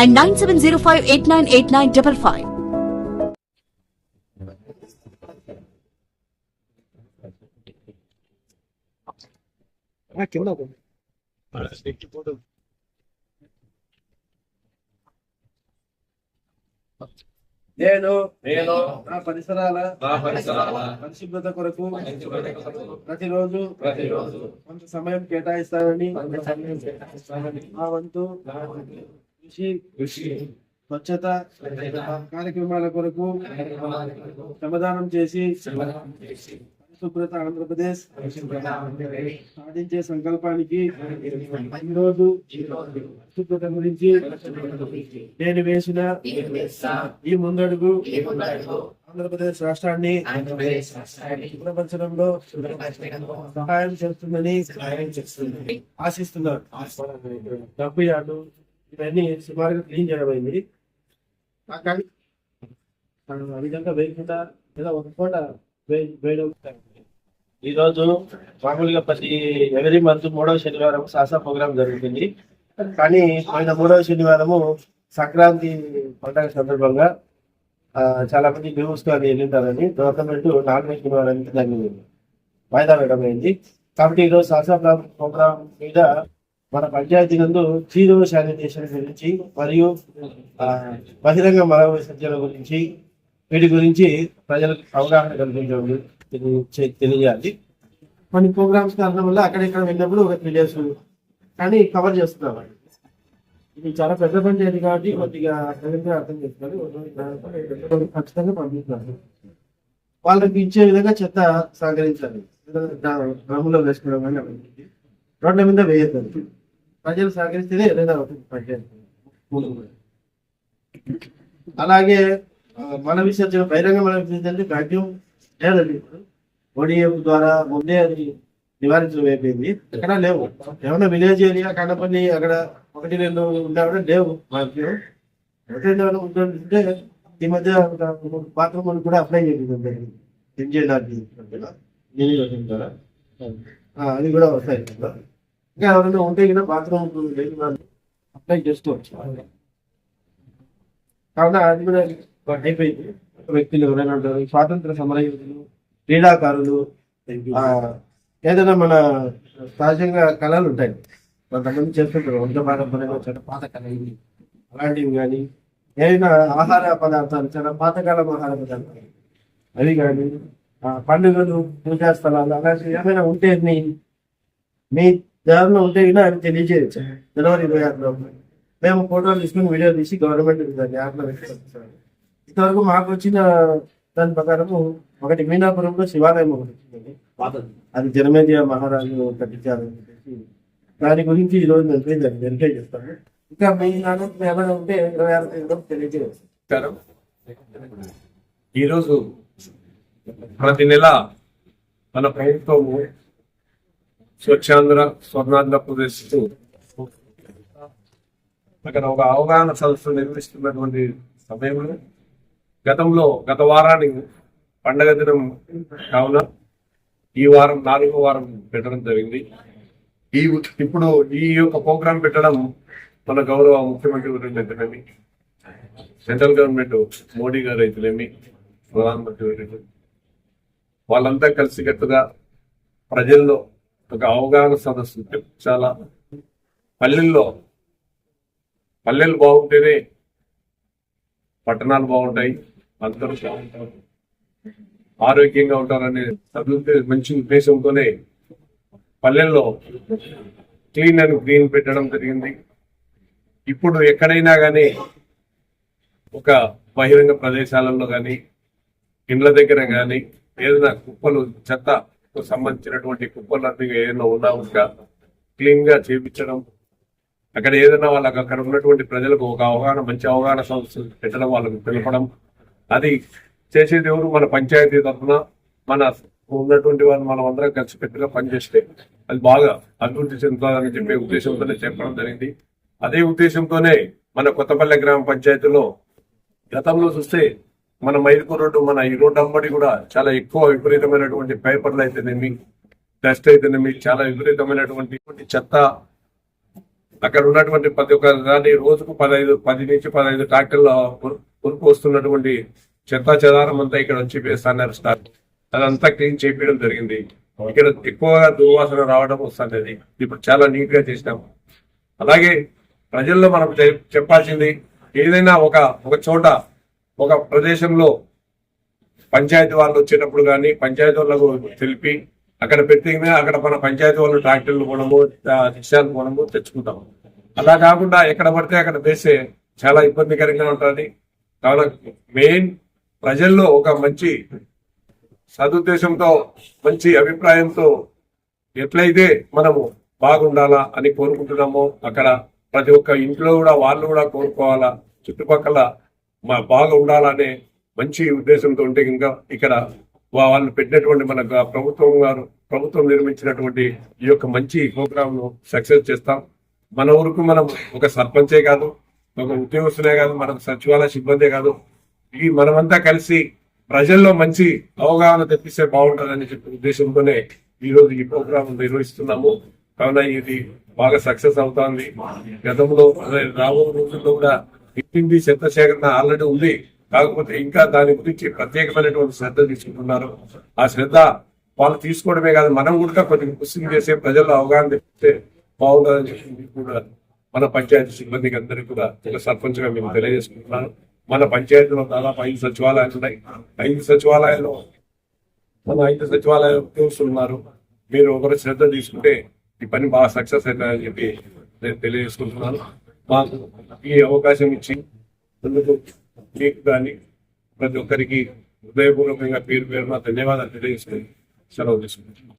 and nine seven zero five eight nine eight nine double five నేను నేను నా పరిసరాల నా పరిసరాల పరిశుభ్రత కొరకు ప్రతిరోజు ప్రతిరోజు కొంత సమయం కేటాయిస్తానని కొంత సమయం కేటాయిస్తానని నా వంతు నా స్వచ్ఛత కార్యక్రమాల కొరకు శ్రమదానం చేసి పరిశుభ్రత ఆంధ్రప్రదేశ్ సాధించే సంకల్పానికి ఈరోజు పరిశుభ్రత గురించి నేను వేసిన ఈ ముందడుగు ఆంధ్రప్రదేశ్ రాష్ట్రాన్ని శుభ్రపరచడంలో సహాయం చేస్తుందని సహాయం ఆశిస్తున్నారు డబ్బు ఇవన్నీ సుమారుగా క్లీన్ చేయడం అయింది కానీ ఆ విధంగా వేయకుండా లేదా ఒక పూట వేయడం ఈరోజు మామూలుగా ప్రతి ఎవరి మంత్ మూడవ శనివారం శాసన ప్రోగ్రామ్ జరుగుతుంది. కానీ పోయిన మూడవ శనివారము సంక్రాంతి పండుగ సందర్భంగా చాలా మంది న్యూస్ కానీ వెళ్ళింటారని గవర్నమెంట్ నాలుగో శనివారానికి దాన్ని వాయిదా వేయడం అయింది కాబట్టి ఈరోజు శాసన ప్రోగ్రామ్ మీద మన పంచాయతీ నందు జీరో శానిటేషన్ గురించి మరియు బహిరంగ మల విసర్జన గురించి వీటి గురించి ప్రజలకు అవగాహన కల్పించడం తెలియజేయాలి కొన్ని ప్రోగ్రామ్స్ కారణం వల్ల అక్కడెక్కడ వెళ్ళినప్పుడు ఒక త్రీ డేస్ కానీ కవర్ చేస్తున్నాం ఇది చాలా పెద్ద పంచాయతీ కాబట్టి కొద్దిగా అర్థంగా అర్థం చేసుకోవాలి. ఖచ్చితంగా పంపిస్తున్నారు వాళ్ళకి ఇచ్చే విధంగా చెత్త సహకరించాలి డ్రమ్లో వేసుకోవడం కానీ రోడ్ల మీద వేయద్దు ప్రజలు సహకరిస్తేనే ఏదైనా అవుతుంది పంచాయతీ అలాగే మన విసర్జన బహిరంగ మన విసర్జన అంటే భాగ్యం లేదండి. ఇప్పుడు ద్వారా ముందే అది నివారించడం అయిపోయింది. ఎక్కడ లేవు. ఏమన్నా విలేజ్ ఏరియా కనపల్లి అక్కడ ఒకటి రెండు ఉన్నా కూడా లేవు భాగ్యం ఒకటి ఏమైనా ఉంటుంటే ఈ మధ్య బాత్రూమ్ కూడా అప్లై చేయండి ఎంజేడార్కి ద్వారా. అది కూడా వస్తాయి. ఇంకా ఎవరైనా ఉంటే కూడా బాత్రూమ్ లేని వాళ్ళు అప్లై చేసుకోవచ్చు కావున అది కూడా అయిపోయింది. వ్యక్తులు ఎవరైనా ఉంటారు. స్వాతంత్ర సమరయోధులు క్రీడాకారులు ఏదైనా మన సహజంగా కళలు ఉంటాయి. కొంతమంది చేస్తుంటారు. వంట పారంపర్యంగా చాలా పాత కళలు అలాంటివి కానీ ఏదైనా ఆహార పదార్థాలు చాలా పాతకాలం ఆహార పదార్థాలు. అవి కానీ పండుగలు పూజా స్థలాలు అలాంటివి ఏమైనా ఉంటే మీ మీ దారిలో ఉంటే కూడా ఆయన తెలియజేయచ్చు. జనవరి ఇరవై ఆరులో మేము ఫోటోలు తీసుకుని వీడియో తీసి గవర్నమెంట్ యాప్లో పెట్టుకుంటాం ఇంతవరకు మాకు వచ్చిన దాని ప్రకారము ఒకటి మీనాపురంలో శివాలయం ఒకటి వచ్చిందండి అది జనమేజయ మహారాజు కట్టించారు చెప్పేసి. దాని గురించి ఈ రోజు నేను వెరిఫై వెరిఫై చేస్తాను ఇంకా మీ నాన్నకి ఏమైనా ఉంటే ఇరవై ఆరు తేదీలో తెలియజేయచ్చు. ఈరోజు ప్రతి నెల మన ప్రభుత్వము స్వచ్ఛాంధ్ర స్వర్ణాంధ్రప్రదేశ్కు అక్కడ ఒక అవగాహన సదస్సు నిర్వహిస్తున్నటువంటి సమయంలో గతంలో గత వారానికి పండగ దినం కావున ఈ వారం నాలుగో వారం పెట్టడం జరిగింది. ఈ ఇప్పుడు ఈ యొక్క ప్రోగ్రాం పెట్టడం మన గౌరవ ముఖ్యమంత్రి గురించి అయితేనేమి సెంట్రల్ గవర్నమెంట్ మోడీ గారు అయితేనేమి ప్రధానమంత్రి గారు వాళ్ళంతా కలిసికట్టుగా ప్రజల్లో ఒక అవగాహన సదస్సు. చాలా పల్లెల్లో పల్లెలు బాగుంటేనే పట్టణాలు బాగుంటాయి అందరూ బాగుంటారు. ఆరోగ్యంగా ఉంటారనే అభివృద్ధి మంచి ఉద్దేశంతోనే పల్లెల్లో క్లీన్ అండ్ గ్రీన్ పెట్టడం జరిగింది. ఇప్పుడు ఎక్కడైనా కానీ ఒక బహిరంగ ప్రదేశాలలో కానీ ఇండ్ల దగ్గర కానీ ఏదైనా కుప్పలు చెత్త సంబంధించినటువంటి కుప్పలన్నీ ఏదైనా ఉన్నా ఉందా? క్లీన్గా చేపించడం. అక్కడ ఏదైనా వాళ్ళకి అక్కడ ఉన్నటువంటి ప్రజలకు ఒక అవగాహన మంచి అవగాహన సంస్థలు పెట్టడం వాళ్ళకి తెలపడం. అది చేసేది ఎవరు? మన పంచాయతీ తరఫున మన ఉన్నటువంటి వాళ్ళు మనం అందరం కలిసి పెట్టిగా పనిచేస్తే అది బాగా అభివృద్ధి చెందుతుందని చెప్పే ఉద్దేశంతోనే చెప్పడం జరిగింది. అదే ఉద్దేశంతోనే మన కొత్తపల్లె గ్రామ పంచాయతీలో గతంలో చూస్తే మన మైదుకూరు రోడ్డు మన ఈ రోడ్డు అమ్మడి కూడా చాలా ఎక్కువ విపరీతమైనటువంటి పేపర్లు అయితేనేమి డస్ట్ అయితేనేమి చాలా విపరీతమైనటువంటి చెత్త. అక్కడ ఉన్నటువంటి ప్రతి ఒక్క దాన్ని రోజుకు పదహైదు పది నుంచి పదహైదు ట్రాక్టర్ల ఉరుకు వస్తున్నటువంటి చెత్త చెదారం అంతా ఇక్కడ వచ్చి వేస్తున్నారు స్టార్ అదంతా క్లీన్ చేపించడం జరిగింది. ఇక్కడ ఎక్కువగా దుర్వాసన రావడం వస్తుంది ఇప్పుడు చాలా నీట్గా చేసినాము అలాగే ప్రజల్లో మనం చెప్పాల్సింది ఏదైనా ఒక ఒక చోట ఒక ప్రదేశంలో పంచాయతీ వాళ్ళు వచ్చేటప్పుడు కానీ పంచాయతీ వాళ్ళకు తెలిపి అక్కడ పెట్టిన అక్కడ మన పంచాయతీ వాళ్ళు ట్రాక్టర్లు కొనము రిక్షాలు కొనము తెచ్చుకుంటాం. అలా కాకుండా ఎక్కడ పడితే అక్కడ వేస్తే చాలా ఇబ్బందికరంగా ఉంటుంది. కావున మెయిన్ ప్రజల్లో ఒక మంచి సదుద్దేశంతో మంచి అభిప్రాయంతో ఎట్లయితే మనము బాగుండాలా అని కోరుకుంటున్నామో అక్కడ ప్రతి ఒక్క ఇంట్లో కూడా వాళ్ళు కూడా కోరుకోవాలా చుట్టుపక్కల మా బాగా ఉండాలనే మంచి ఉద్దేశంతో ఉంటే ఇంకా ఇక్కడ వాళ్ళు పెట్టినటువంటి మన ప్రభుత్వం గారు ప్రభుత్వం నిర్మించినటువంటి ఈ యొక్క మంచి ప్రోగ్రామ్ను సక్సెస్ చేస్తాం. మన ఊరుకు మనం ఒక సర్పంచే కాదు ఒక ఉద్యోగస్తులే కాదు మనకు సచివాలయ సిబ్బందే కాదు. ఈ మనమంతా కలిసి ప్రజల్లో మంచి అవగాహన తెప్పిస్తే బాగుంటుందని చెప్పి ఉద్దేశంతోనే ఈ రోజు ఈ ప్రోగ్రామ్ నిర్వహిస్తున్నాము. కావున ఇది బాగా సక్సెస్ అవుతుంది. గతంలో అదే రాబో రోజుల్లో కూడా ఇంటింటి చెత్త సేకరణ ఆల్రెడీ ఉంది. కాకపోతే ఇంకా దాని గురించి ప్రత్యేకమైనటువంటి శ్రద్ధ తీసుకుంటున్నారు. ఆ శ్రద్ధ వాళ్ళు తీసుకోవడమే కాదు మనం కూడా కొద్దిగా కృషి చేసే ప్రజల్లో అవగాహన తెప్పితే బాగుంటుందని చెప్పి కూడా మన పంచాయతీ సిబ్బందికి అందరికీ కూడా ఒక సర్పంచ్గా మేము తెలియజేసుకుంటున్నాను. మన పంచాయతీలో దాదాపు ఐదు సచివాలయాలు ఉన్నాయి. ఐదు సచివాలయాల్లో మన ఐదు సచివాలయాలు ఉద్యోగిస్తున్నారు మీరు ఒకరు శ్రద్ధ తీసుకుంటే ఈ పని బాగా సక్సెస్ అవుతుందని చెప్పి నేను తెలియజేసుకుంటున్నాను. మాకు ఈ అవకాశం ఇచ్చి అందుకు మీకు దాన్ని ప్రతి ఒక్కరికి హృదయపూర్వకంగా పేరు పేరున ధన్యవాదాలు తెలియజేస్తే సెలవు తీసుకుంటున్నాను